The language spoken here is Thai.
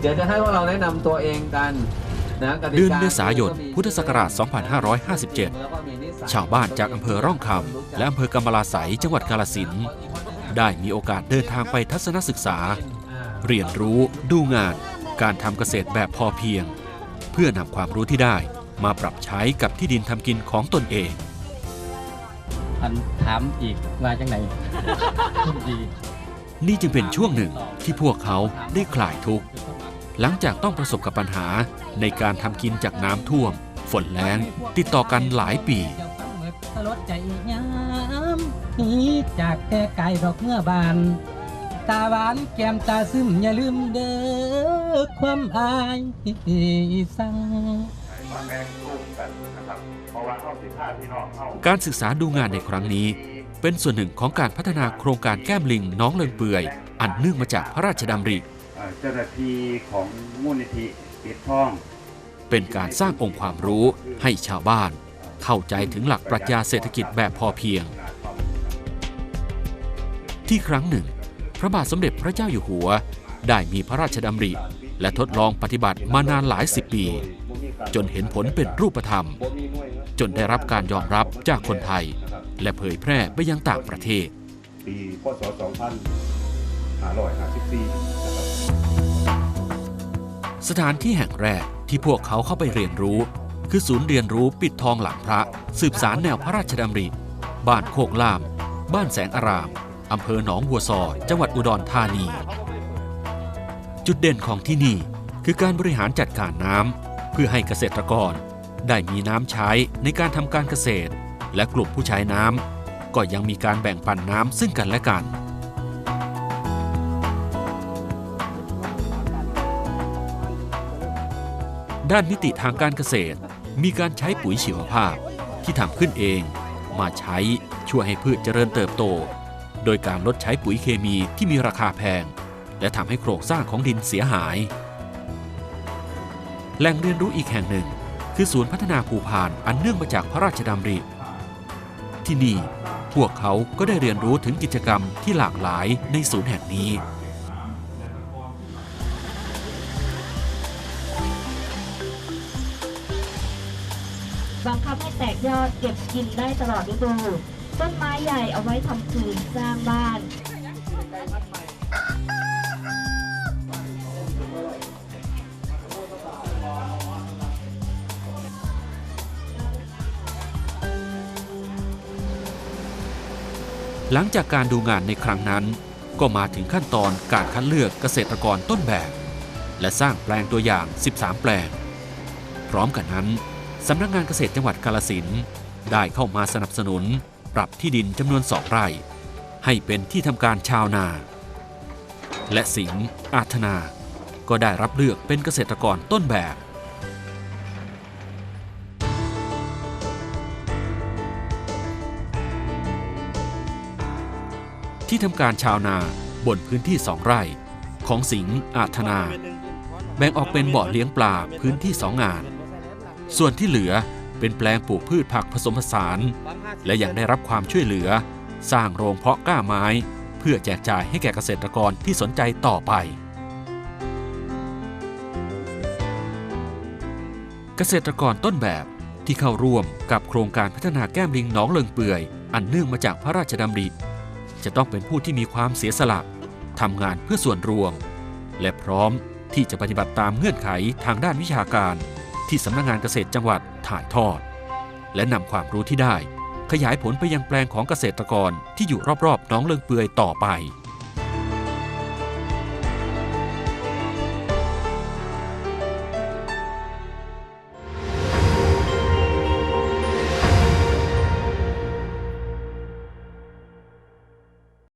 เดี๋ยวจะให้พวกเราแนะนำตัวเองกันนะเดือนเมษายน พุทธศักราช 2557 ชาวบ้านจากอำเภอร่องคำและอำเภอกำมะลาไสจังหวัดกาลสินได้มีโอกาสเดินทางไปทัศนศึกษา เรียนรู้ดูงาน การทำเกษตรแบบพอเพียง เพื่อนำความรู้ที่ได้ มาปรับใช้กับที่ดินทำกินของตนเอง อันถามอีกมาจังไหนดีนี่จึงเป็นช่วงหนึ่งที่พวกเขาได้คลายทุกข์หลังจากต้องประสบกับปัญหาในการทำกินจากน้ำท่วม ฝนแล้งติดต่อกันหลายปีเจ้าฟังเมิดสลดใจยามหนีจากแต่ไกลดอกเมื่อบาน ตาหวานแก้มตาซึมอย่าลืมเด้อความอายสั่ง มาแบ่งกลุ่มกันนะครับเพราะว่าเข้าสิบห้าพี่น้องเข้าการศึกษาดูงานในครั้งนี้ เป็นส่วนหนึ่งของการพัฒนาโครงการแก้มลิงน้องเลิงเปื่อย อันเนื่องมาจากพระราชดำริ เอ่อเจ้าหน้าที่ของมูลนิธิปิดทอง เป็นการสร้างองค์ความรู้ให้ชาวบ้าน เข้าใจถึงหลักปรัชญาเศรษฐกิจแบบพอเพียง ที่ครั้งหนึ่ง พระบาทสมเด็จพระเจ้าอยู่หัว ได้มีพระราชดำริ และทดลองปฏิบัติมานานหลายสิบปี จนเห็นผลเป็นรูปธรรม จนได้รับการยอมรับจากคนไทย และเผยแพร่ไปยังต่างประเทศ ปีพศ 2554นะครับสถานที่แห่งแรกที่พวกเขาเข้าไปเรียนรู้ คือศูนย์เรียนรู้ปิดทองหลังพระ สืบสารแนวพระราชดำริ บ้านโคกล่าม บ้านแสงอาราม อำเภอหนองบัวซอ จังหวัดอุดรธานี จุดเด่นของที่นี่คือการบริหารจัดการน้ำ เพื่อให้เกษตรกรได้มีน้ำใช้ในการทำการเกษตร และกลุ่มผู้ใช้น้ำก็ยังมีการแบ่งปันน้ำซึ่งกันและกัน ด้านมิติทางการเกษตร มีการใช้ปุ๋ยชีวภาพที่ทำขึ้นเอง มาใช้ช่วยให้พืชเจริญเติบโต โดยการลดใช้ปุ๋ยเคมีที่มีราคาแพง และทำให้โครงสร้างของดินเสียหาย แหล่งเรียนรู้อีกแห่งหนึ่ง คือศูนย์พัฒนาภูพานอันเนื่องมาจากพระราชดำริ ที่นี่พวกเขาก็ได้เรียนรู้ถึงกิจกรรมที่หลากหลายในศูนย์แห่งนี้ บังคับให้แตกยอดเก็บกินได้ตลอดฤดู ต้นไม้ใหญ่เอาไว้ทำฟืนสร้างบ้าน หลังจากการดูงานในครั้งนั้น ก็มาถึงขั้นตอนการคัดเลือกเกษตรกรต้นแบบ และสร้างแปลงตัวอย่าง 13 แปลง พร้อมกันนั้นสำนักงานเกษตรจังหวัดกาลสินได้เข้ามาสนับสนุน ปรับที่ดินจำนวนสองไร่ ให้เป็นที่ทำการชาวนา และสิงห์อาธนา ก็ได้รับเลือกเป็นเกษตรกรต้นแบบ ที่ทำการชาวนาบนพื้นที่สองไร่ ของสิงห์อาธนา แบ่งออกเป็นบ่อเลี้ยงปลาพื้นที่สองงาน ส่วนที่เหลือเป็นแปลงปลูกพืชผักผสมผสาน และยังได้รับความช่วยเหลือ สร้างโรงเพาะก้าไม้ เพื่อแจกจ่ายให้แก่เกษตรกรที่สนใจต่อไป เกษตรกรต้นแบบที่เข้าร่วมกับโครงการพัฒนาแก้มลิงหน้องเลิงเปื่อย อันเนื่องมาจากพระราชดำริ จะต้องเป็นผู้ที่มีความเสียสละทำงานเพื่อส่วนรวม และพร้อมที่จะปฏิบัติตามเงื่อนไขทางด้านวิชาการ ที่สำนักงานเกษตรจังหวัดถ่ายทอด และนำความรู้ที่ได้ ขยายผลไปยังแปลงของเกษตรกรที่อยู่รอบๆน้องเลิงเปื่อยต่อไป